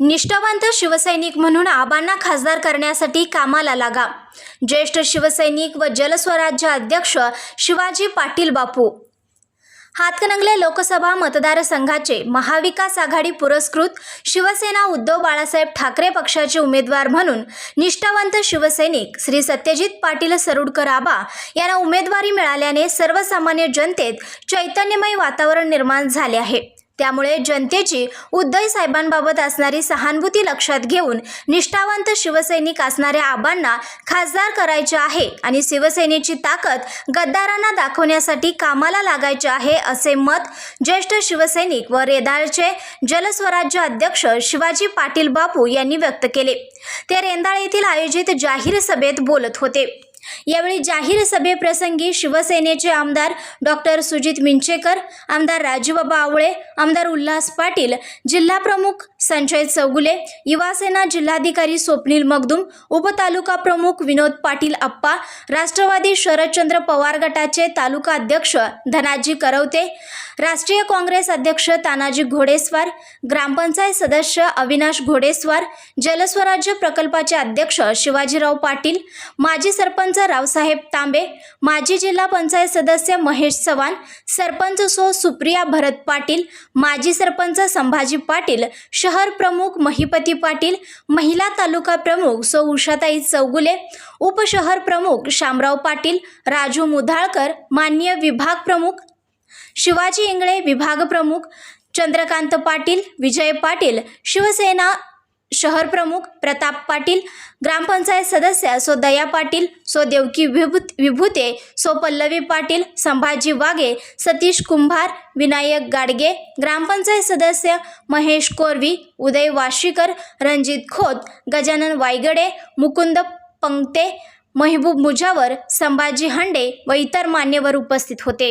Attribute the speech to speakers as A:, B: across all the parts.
A: निष्ठावंत शिवसैनिक म्हणून आबांना खासदार करण्यासाठी कामाला लागा. ज्येष्ठ शिवसैनिक व जलस्वराज्य अध्यक्ष शिवाजी पाटील बापू. हातकणंगले लोकसभा मतदारसंघाचे महाविकास आघाडी पुरस्कृत शिवसेना उद्धव बाळासाहेब ठाकरे पक्षाचे उमेदवार म्हणून निष्ठावंत शिवसैनिक श्री सत्यजित पाटील सरुडकर आबा यांना उमेदवारी मिळाल्याने सर्वसामान्य जनतेत चैतन्यमय वातावरण निर्माण झाले आहे. त्यामुळे जनतेची उद्धव साहेबांबाबत असणारी सहानुभूती लक्षात घेऊन निष्ठावंत शिवसैनिक असणाऱ्या आबांना खासदार करायचे आहे आणि शिवसेनेची ताकद गद्दारांना दाखवण्यासाठी कामाला लागायचे आहे असे मत ज्येष्ठ शिवसैनिक व रेंदाळचे जलस्वराज्य अध्यक्ष शिवाजी पाटील बापू यांनी व्यक्त केले. ते रेंदाळ येथील आयोजित जाहीर सभेत बोलत होते. यावेळी जाहीर सभेप्रसंगी शिवसेनेचे आमदार डॉक्टर सुजित मिंचेकर आमदार राजूबाबा आवळे आमदार उल्हास पाटील जिल्हाप्रमुख संजय चौगुले युवासेना जिल्हाधिकारी स्वप्नील मगदुम उपतालुका प्रमुख विनोद पाटील अप्पा राष्ट्रवादी शरदचंद्र पवार गटाचे तालुका अध्यक्ष धनाजी करवते राष्ट्रीय काँग्रेस अध्यक्ष तानाजी घोडेस्वार ग्रामपंचायत सदस्य अविनाश घोडेस्वार जलस्वराज्य प्रकल्पाचे अध्यक्ष शिवाजीराव पाटील माजी सरपंच रावसाहेब तांबे माजी जिल्हा पंचायत सदस्य महेश चव्हाण सरपंच सो सुप्रिया भरत पाटील माजी सरपंच संभाजी पाटील शहर प्रमुख महिपती पाटील महिला तालुका प्रमुख सो उषाताई चौगुले उपशहर प्रमुख शामराव पाटील राजू मुधाळकर मान्य विभाग प्रमुख शिवाजी इंगळे विभाग प्रमुख चंद्रकांत पाटील विजय पाटील शिवसेना शहर प्रमुख प्रताप पाटील ग्रामपंचायत सदस्य सो दया पाटील सो देवकी विभूत विभूते सो पल्लवी पाटील संभाजी वाघे सतीश कुंभार विनायक गाडगे ग्रामपंचायत सदस्य महेश कोरवी उदय वाशीकर रणजित खोत गजानन वायगडे मुकुंद पंगते महबूब मुजावर संभाजी हंडे व इतर मान्यवर उपस्थित होते.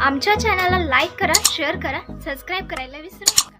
B: आमच्या चॅनलला लाईक करा शेअर करा सबस्क्राईब करायला विसरू नका.